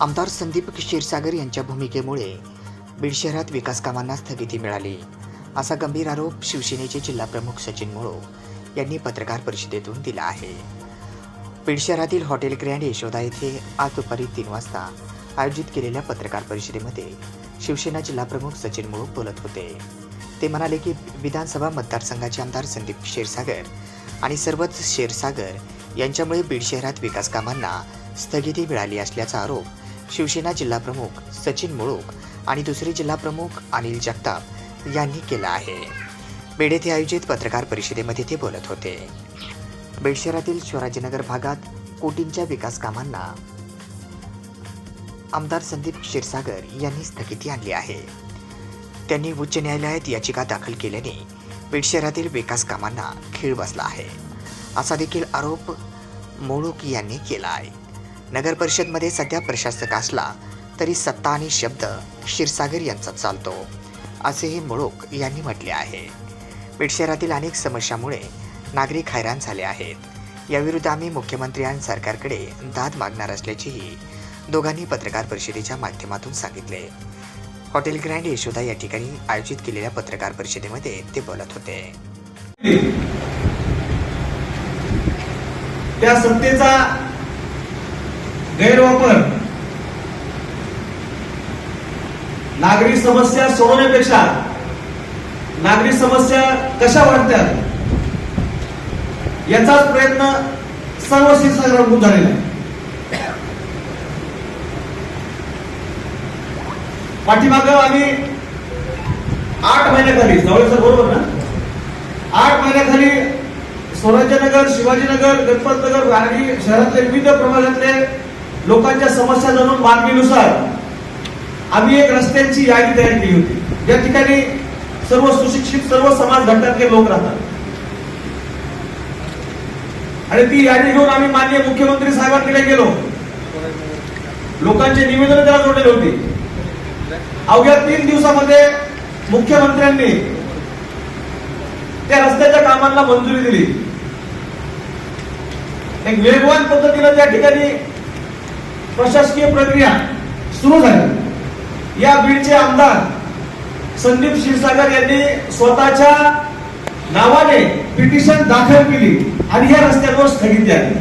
आमदार संदीप क्षीरसागर यांच्या भूमिकेमुळे बीड शहरात विकास कामांना स्थगिती मिळाली. असा गंभीर आरोप शिवसेनेचे जिल्हाप्रमुख सचिन मोळो यांनी पत्रकार परिषदेतून दिला आहे. बीड शहरातील हॉटेल ग्रँड यशोदा येथे आज दुपारी तीन वाजता आयोजित केलेल्या पत्रकार परिषदेमध्ये शिवसेना जिल्हाप्रमुख सचिन मुळो बोलत होते. ते म्हणाले की विधानसभा मतदारसंघाचे आमदार संदीप क्षीरसागर आणि सर्वच क्षीरसागर यांच्यामुळे बीड शहरात विकास कामांना स्थगिती मिळाली असल्याचा आरोप शिवसेना जिल्हाप्रमुख सचिन मुळूक आणि दुसरे जिल्हाप्रमुख अनिल जगताप यांनी केला आहे. बीड येथे आयोजित पत्रकार परिषदेमध्ये ते बोलत होते. बीड शहरातील शिवराजनगर भागात कोटींच्या विकास कामांना आमदार संदीप क्षीरसागर यांनी स्थगिती आणली आहे. त्यांनी उच्च न्यायालयात याचिका दाखल केल्याने बीड शहरातील विकास कामांना खीळ बसला आहे. असा देखील आरोप मोळूक यांनी केला आहे. नगर परिषदमध्ये सध्या प्रशासक असला तरी सत्ता आणि शब्द क्षीरसागर यांचा चालतो. असेही मुळूक यांनी म्हटले आहे. बीड शहरातील अनेक समस्यामुळे नागरिक हैराण झाले आहेत. याविरुद्ध आम्ही मुख्यमंत्री आणि सरकारकडे दाद मागणार असल्याचेही दोघांनी पत्रकार परिषदेच्या माध्यमातून सांगितले. हॉटेल ग्रँड यशोदा या ठिकाणी आयोजित केलेल्या पत्रकार परिषदेमध्ये ते बोलत होते. त्या सत्तेचा गैरवापर. नागरी समस्या सोडवण्यापेक्षा नागरी समस्या कशा वाढत्यात याचाच प्रयत्न सर्व शिक्षकांकडून झालेला आहे. पाठीमाग आम्ही आठ महिन्याखाली जवळच बरोबर ना? आठ महिन्याखाली स्वराज्यनगर शिवाजीनगर गणपतनगर वारगी शहरातले विविध प्रभागातले लोकांच्या समस्या जाणून मागणीनुसार आम्ही एक रस्त्यांची यादी तयार केली होती. या ठिकाणी सर्व सुशिक्षित सर्व समाज घटकातले लोक राहतात. आणि ती यादी घेऊन आम्ही माननीय मुख्यमंत्री साहेबांकडे गेलो लोकांचे निवेदन त्याला जोडलेले होते. अवघ्या तीन दिवसामध्ये मुख्यमंत्र्यांनी त्या रस्त्याच्या कामांना मंजुरी दिली. एक वेगवान पद्धतीनं त्या ठिकाणी प्रशासकीय प्रक्रिया सुरू झाली. या बीडचे आमदार संदीप क्षीरसागर यांनी स्वतःच्या नावाने पिटिशन दाखल केली आणि या रस्त्यावर स्थगिती आली